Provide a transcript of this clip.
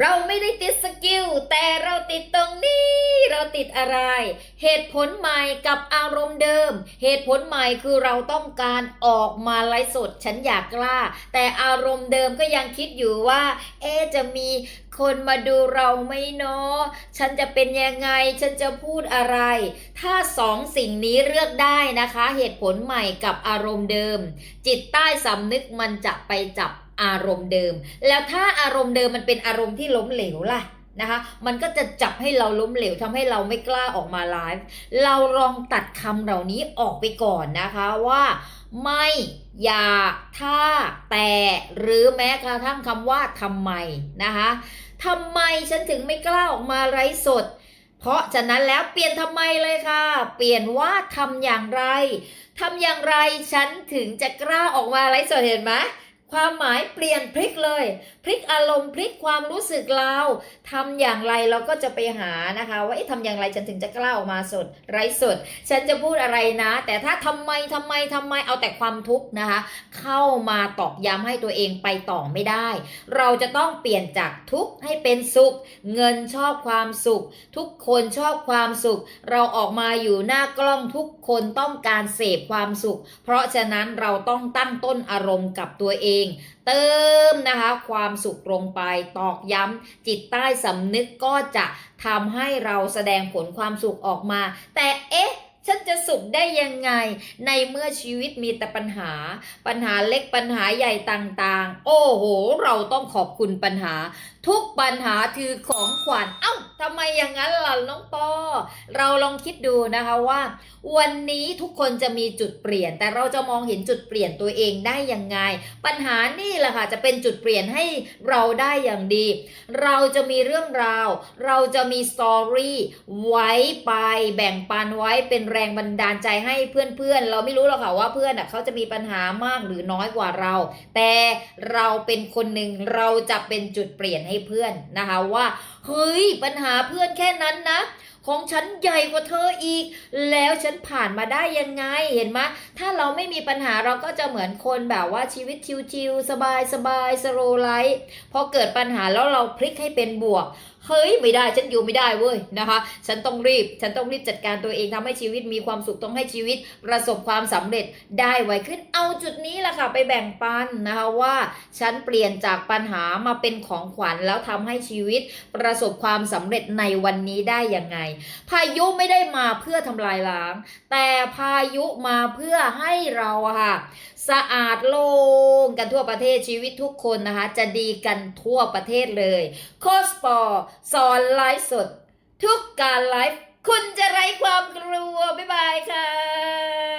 เราไม่ได้ติดสกิลแต่เราติดตรงนี้ เราติดอะไร เหตุผลใหม่กับอารมณ์เดิม เหตุผลใหม่คือเราต้องการออกมาไลฟ์สดฉันอยากกล้า แต่อารมณ์เดิมก็ยังคิดอยู่ว่า เอ๊จะมีคนมาดูเราไหมเนาะฉันจะเป็นยังไง ฉันจะพูดอะไร ถ้าสองสิ่งนี้เลือกได้นะคะ เหตุผลใหม่กับอารมณ์เดิม จิตใต้สำนึกมันจะไปจับ อารมณ์เดิม แล้วถ้าอารมณ์เดิมมันเป็นอารมณ์ที่ล้มเหลวล่ะนะคะ มันก็จะจับให้เราล้มเหลวทำให้เราไม่กล้าออกมาไลฟ์เราลองตัดคำเหล่านี้ออกไปก่อนนะคะว่าไม่อย่าถ้าแต่หรือแม้กระทั่งคำว่าทำไมนะคะทำไมฉันถึงไม่กล้าออกมาไลฟ์สด เพราะฉะนั้นแล้วเปลี่ยนทำไมเลยค่ะ เปลี่ยนว่าทำอย่างไรทำอย่างไรฉันถึงจะกล้าออกมาไลฟ์สดเห็นไหม ความหมายเปลี่ยนพลิกเลย พลิกอารมณ์พลิกความรู้สึกเราทำอย่างไรเราก็จะไปหานะคะ ว่าทำอย่างไรฉันถึงจะกล้าออกมาสดไร้สด ฉันจะพูดอะไรนะ แต่ถ้าทำไมทำไมทำไมเอาแต่ความทุกข์นะคะ เข้ามาตอกย้ำให้ตัวเองไปต่อไม่ได้ เราจะต้องเปลี่ยนจากทุกข์ให้เป็นสุข เงินชอบความสุข ทุกคนชอบความสุข เราออกมาอยู่หน้ากล้องทุกคนต้องการเสพความสุข เพราะฉะนั้นเราต้องตั้งต้นอารมณ์กับตัวเองเติมนะคะ ความสุขลงไปตอกย้ำจิตใต้สำนึกก็จะทำให้เราแสดงผลความสุขออกมา แต่เอ๊ะฉันจะสุขได้ยังไง ในเมื่อชีวิตมีแต่ปัญหา ปัญหาเล็กปัญหาใหญ่ต่างๆ โอ้โห เราต้องขอบคุณปัญหาทุกปัญหาคือของขวัญ เอ้าทำไมอย่างนั้นล่ะน้องปอ เราลองคิดดูนะคะว่า วันนี้ทุกคนจะมีจุดเปลี่ยน แต่เราจะมองเห็นจุดเปลี่ยนตัวเองได้ยังไง ปัญหานี่แหละค่ะจะเป็นจุดเปลี่ยนให้เราได้อย่างดี เราจะมีเรื่องราว เราจะมีสตอรี่ไว้ไปแบ่งปันไว้เป็นแรงบันดาลใจให้เพื่อนๆ เราไม่รู้หรอกค่ะว่าเพื่อนอะเขาจะมีปัญหามากหรือน้อยกว่าเรา แต่เราเป็นคนหนึ่งเราจะเป็นจุดเปลี่ยนให้เพื่อนนะคะว่าเฮ้ยปัญหาเพื่อนแค่นั้นนะของฉันใหญ่กว่าเธออีก แล้วฉันผ่านมาได้ยังไงเห็นไหมถ้าเราไม่มีปัญหาเราก็จะเหมือนคนแบบว่าชีวิตชิวๆสบายสบายสโลไลท์พอเกิดปัญหาแล้วเราพลิกให้เป็นบวกเฮ้ยไม่ได้ฉันอยู่ไม่ได้เว้ยนะคะ ฉันต้องรีบ ฉันต้องรีบจัดการตัวเองทำให้ชีวิตมีความสุขต้องให้ชีวิต ประสบความสำเร็จได้ไวขึ้นเอาจุดนี้แหละค่ะไปแบ่งปันนะคะว่า ฉันเปลี่ยนจากปัญหามาเป็นของขวัญแล้วทำให้ชีวิต ประสบความสำเร็จในวันนี้ได้ยังไง พายุไม่ได้มาเพื่อทำลายล้าง แต่พายุมาเพื่อให้เราค่ะสะอาดโล่งกันทั่วประเทศชีวิตทุกคนนะคะ จะดีกันทั่วประเทศเลย โคสปอร์สอนไลฟ์สด ทุกการไลฟ์คุณจะไร้ความกลัว บ๊ายบายค่ะ